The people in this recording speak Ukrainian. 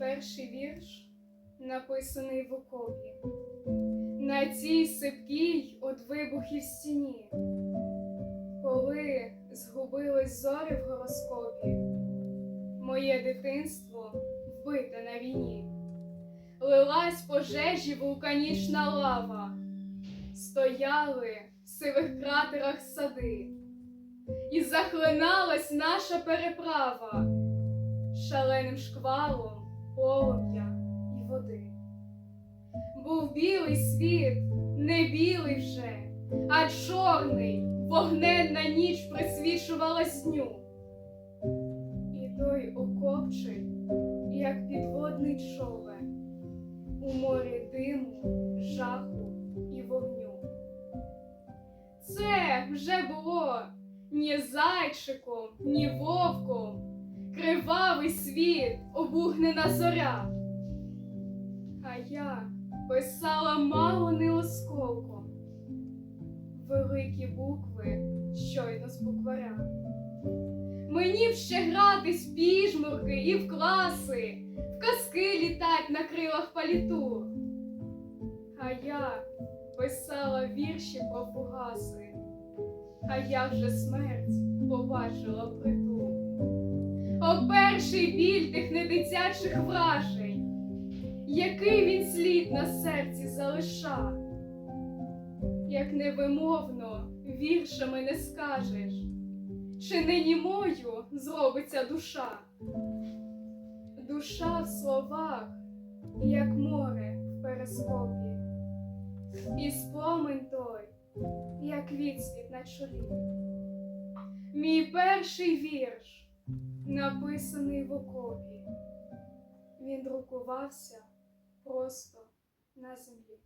перший вірш написаний в окопі. На цій сипкій од вибухів стіні, коли згубились зорі в гороскопі, моє дитинство вбите на війні, лилась пожежі вулканічна лава, стояли в сивих кратерах сади, і захлиналась наша переправа шаленим шквалом полум'я і води. Був білий світ, не білий вже, а чорний вогненна ніч присвічувала сню. І той окопчий, як підводний човен, у морі диму, жаху і вогню. Це вже було ні зайчиком, ні вовком, кривавий світ, обугнена зоря. А я писала мало не осколком, великі букви щойно з букваря. Мені б ще гратись в піжмурки і в класи, в казки літать на крилах палітур. А я писала вірші про фугаси, а як же смерть побачила притул. О, перший біль тих недитячих вражень, який він слід на серці залиша, як невимовно віршами не скажеш, чи не німою зробиться душа, душа в словах, як море в перескопі, і спомин той, як відсвіт на чолі. Мій перший вірш написаний в окопі. Він друкувався просто на землі.